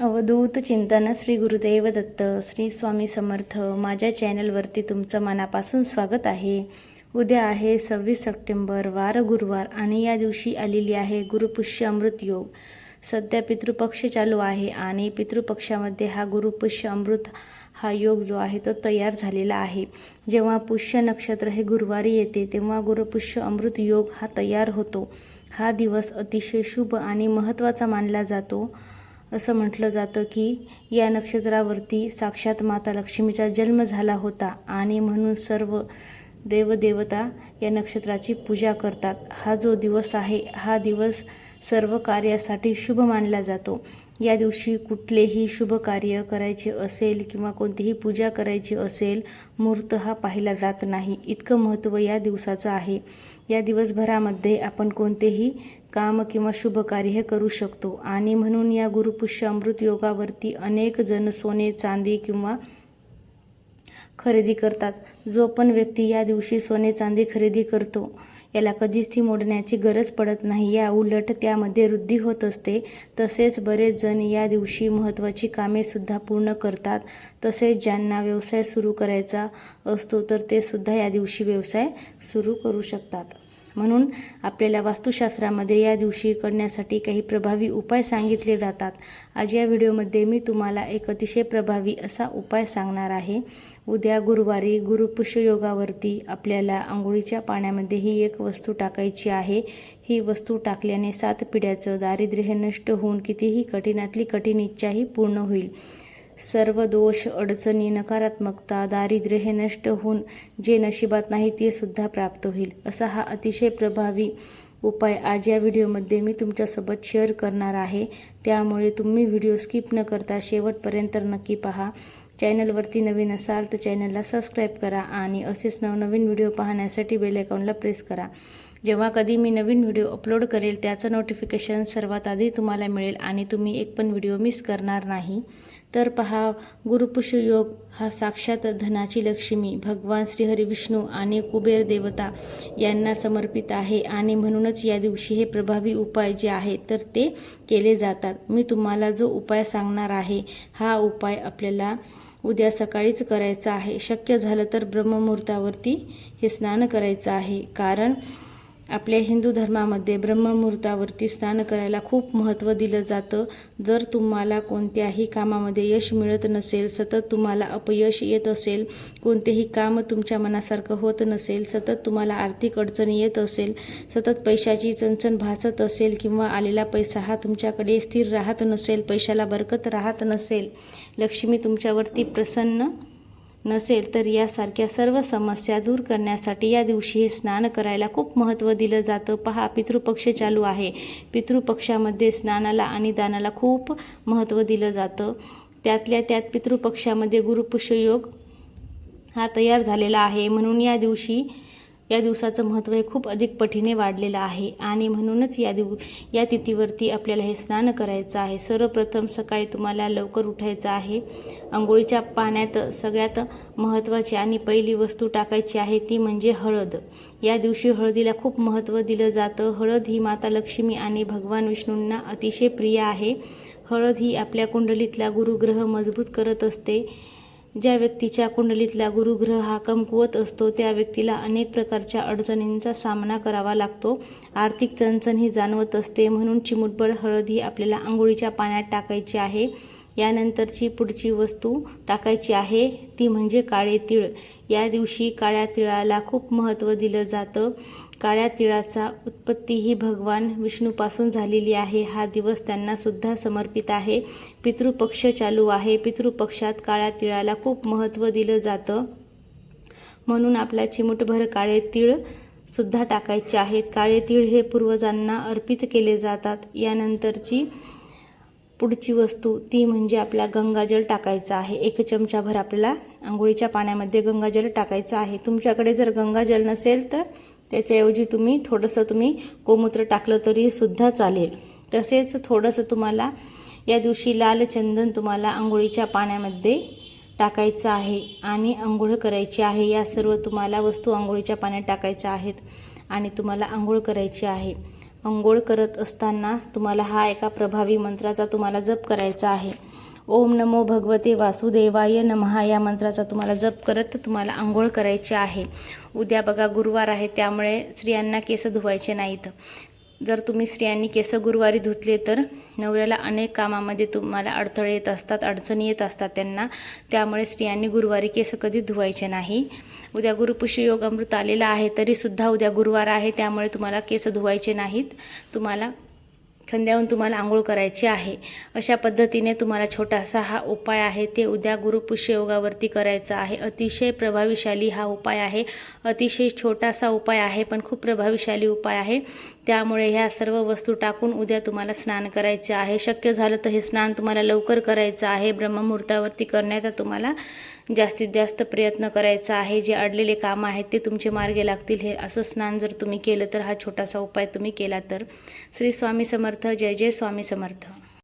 अवधूत चिंतन श्री गुरुदेव दत्त श्री स्वामी समर्थ माझ्या चॅनलवरती तुमचं मनापासून स्वागत आहे. उद्या आहे सव्वीस सप्टेंबर वार गुरुवार आणि या दिवशी आलेली आहे गुरुपुष्य अमृत योग. सध्या पितृपक्ष चालू आहे आणि पितृपक्षामध्ये हा गुरुपुष्य अमृत हा योग जो आहे तो तयार झालेला आहे. जेव्हा पुष्य नक्षत्र हे गुरुवारी येते तेव्हा गुरुपुष्य अमृत योग हा तयार होतो. हा दिवस अतिशय शुभ आणि महत्त्वाचा मानला जातो. असं म्हटलं जातं की या नक्षत्रावरती साक्षात माता लक्ष्मीचा जन्म झाला होता आणि म्हणून सर्व देवदेवता या नक्षत्राची पूजा करतात. हा जो दिवस आहे हा दिवस सर्व कार्यासाठी शुभ मानला जातो. या दिवशी कुठलेही शुभ कार्य करायचे असेल किंवा कोणतीही पूजा करायची असेल मुहूर्त हा पाहिला जात नाही. इतकं महत्त्व या दिवसाचं आहे. या दिवसभरामध्ये आपण कोणतेही काम किंवा शुभ कार्य करू शकतो. आणि म्हणून या गुरुपुष्य अमृत योगावरती अनेक जण सोने चांदी किंवा खरेदी करतात. जो पण व्यक्ती या दिवशी सोने चांदी खरेदी करतो याला कधीच ती मोडण्याची गरज पडत नाही. या उलट त्यामध्ये वृद्धी होत असते. तसेच बरेच जण या दिवशी महत्त्वाची कामेसुद्धा पूर्ण करतात. तसेच ज्यांना व्यवसाय सुरू करायचा असतो तर ते सुद्धा या दिवशी व्यवसाय सुरू करू शकतात. म्हणून आपल्याला वास्तुशास्त्रामध्ये या दिवशी करण्यासाठी काही प्रभावी उपाय सांगितले जातात. आज या व्हिडिओमध्ये मी तुम्हाला एक अतिशय प्रभावी असा उपाय सांगणार आहे. उद्या गुरुवारी गुरुपुष्य योगावरती आपल्याला आंघोळीच्या पाण्यामध्ये ही एक वस्तू टाकायची आहे. ही वस्तू टाकल्याने सात पिढ्याचं दारिद्र्य नष्ट होऊन कितीही कठीणातली कठीण इच्छाही पूर्ण होईल. सर्व दोष अडचणी नकारात्मकता दारिद्र्य हे नष्ट होऊन जे नशिबात नाही ते सुद्धा प्राप्त होईल. असा हा अतिशय प्रभावी उपाय आज या व्हिडिओमध्ये मी तुमच्यासोबत शेअर करणार आहे. त्यामुळे तुम्ही व्हिडिओ स्किप न करता शेवटपर्यंत नक्की पहा. चॅनलवरती नवीन असाल तर चॅनलला सबस्क्राईब करा आणि असेच नवनवीन व्हिडिओ पाहण्यासाठी बेल आयकॉनला प्रेस करा. जेव्हा कधी मी नवीन व्हिडिओ अपलोड करेल त्याचं नोटिफिकेशन सर्वात आधी तुम्हाला मिळेल आणि तुम्ही एक पण व्हिडिओ मिस करणार नाही. तर पहा गुरुपुष योग हा साक्षात धनाची लक्ष्मी भगवान श्रीहरी विष्णू आणि कुबेर देवता यांना समर्पित आहे आणि म्हणूनच या दिवशी हे प्रभावी उपाय जे आहेत तर ते केले जातात. मी तुम्हाला जो उपाय सांगणार आहे हा उपाय आपल्याला उद्या सकाळीच करायचा आहे. शक्य झालं तर ब्रह्ममुहूर्तावरती हे स्नान करायचं आहे. कारण आपल्या हिंदू धर्मामध्ये ब्रह्ममुहूर्तावरती स्नान करायला खूप महत्त्व दिलं जातं. जर तुम्हाला कोणत्याही कामामध्ये यश मिळत नसेल सतत तुम्हाला अपयश येत असेल कोणतेही काम तुमच्या मनासारखं होत नसेल सतत तुम्हाला आर्थिक अडचणी येत असेल सतत पैशाची चणचण भासत असेल किंवा आलेला पैसा हा तुमच्याकडे स्थिर राहत नसेल पैशाला बरकत राहत नसेल लक्ष्मी तुमच्यावरती प्रसन्न नसेल तर यासारख्या सर्व समस्या दूर करण्यासाठी या दिवशी हे स्नान करायला खूप महत्त्व दिलं जातं. पहा पितृपक्ष चालू आहे. पितृपक्षामध्ये स्नानाला आणि दानाला खूप महत्त्व दिलं जातं. त्यातल्या त्यात पितृपक्षामध्ये गुरुपुष्य योग हा तयार झालेला आहे. म्हणून या दिवशी या दिवसाचं महत्त्व हे खूप अधिक पटीने वाढलेलं आहे. आणि म्हणूनच या दिव या तिथीवरती आपल्याला हे स्नान करायचं आहे. सर्वप्रथम सकाळी तुम्हाला लवकर उठायचं आहे. आंघोळीच्या पाण्यात सगळ्यात महत्त्वाची आणि पहिली वस्तू टाकायची आहे ती म्हणजे हळद. या दिवशी हळदीला खूप महत्त्व दिलं जातं. हळद ही माता लक्ष्मी आणि भगवान विष्णूंना अतिशय प्रिय आहे. हळद ही आपल्या कुंडलीतला गुरुग्रह मजबूत करत असते. ज्या व्यक्तीच्या कुंडलीतला गुरुग्रह हा कमकुवत असतो त्या व्यक्तीला अनेक प्रकारच्या अडचणींचा सामना करावा लागतो. आर्थिक चणचण ही जाणवत असते म्हणून चिमुटभर हळद ही आपल्याला आंघोळीच्या पाण्यात टाकायची आहे. यानंतरची पुढची वस्तू टाकायची आहे. ती म्हणजे काळे तिळ. या दिवशी काळ्या तिळाला खूप महत्त्व दिलं जातं. काळ्या तिळाचा उत्पत्ती ही भगवान विष्णूपासून झालेली आहे. हा दिवस त्यांना सुद्धा समर्पित आहे. पितृपक्ष चालू आहे. पितृपक्षात काळ्या तिळाला खूप महत्त्व दिलं जातं. म्हणून आपल्या चिमुटभर काळे तीळ सुद्धा टाकायचे आहेत. काळे तीळ हे पूर्वजांना अर्पित केले जातात. यानंतरची पुढची वस्तू ती म्हणजे आपला गंगाजल टाकायचा आहे. एक चमचाभर आपल्याला आंघोळीच्या पाण्यामध्ये गंगाजल टाकायचं आहे. तुमच्याकडे जर गंगाजल नसेल तर त्याच्याऐवजी तुम्ही थोडंसं तुम्ही गोमूत्र टाकलं तरीसुद्धा चालेल. तसेच थोडंसं तुम्हाला या दिवशी लाल चंदन तुम्हाला आंघोळीच्या पाण्यामध्ये टाकायचं आहे आणि आंघोळ करायची आहे. या सर्व तुम्हाला वस्तू आंघोळीच्या पाण्यात टाकायच्या आहेत आणि तुम्हाला आंघोळ करायची आहे. अंघोळ करत असताना तुम्हाला हा एका प्रभावी मंत्राचा तुम्हाला जप करायचा आहे. ओम नमो भगवते वासुदेवाय नमहा या मंत्राचा तुम्हाला जप करत तुम्हाला आंघोळ करायची आहे. उद्या बघा गुरुवार आहे त्यामुळे स्त्रियांना केस धुवायचे नाहीत. जर तुम्ही स्त्रियांनी केस गुरुवारी धुतले तर नवऱ्याला अनेक कामामध्ये तुम्हाला अडथळे येत असतात अडचणी येत असतात त्यांना. त्यामुळे स्त्रियांनी गुरुवारी केस कधी धुवायचे नाही. उद्या गुरुपुष्य योग अमृत आलेला आहे तरीसुद्धा उद्या गुरुवार आहे त्यामुळे तुम्हाला केस धुवायचे नाहीत. तुम्हाला खंद्याहून तुम्हाला आंघोळ करायची आहे. अशा पद्धतीने तुम्हाला छोटासा हा उपाय आहे. ते उद्या गुरुपुष्य योगावरती करायचा आहे. अतिशय प्रभावीशाली हा उपाय आहे. अतिशय छोटासा उपाय आहे पण खूप प्रभावीशाली उपाय आहे. त्यामुळे ह्या सर्व वस्तू टाकून उद्या तुम्हाला स्नान करायचे आहे. शक्य झालं तर हे स्नान तुम्हाला लवकर करायचं आहे. ब्रह्ममुहूर्तावरती करण्याचा तुम्हाला जास्तीत जास्त प्रयत्न करायचा आहे. जे अडलेले कामं आहेत ते तुमचे मार्गे लागतील. हे असं स्नान जर तुम्ही केलं तर हा छोटासा उपाय तुम्ही केला तर. श्री स्वामी समर्थ. जय जय स्वामी समर्थ.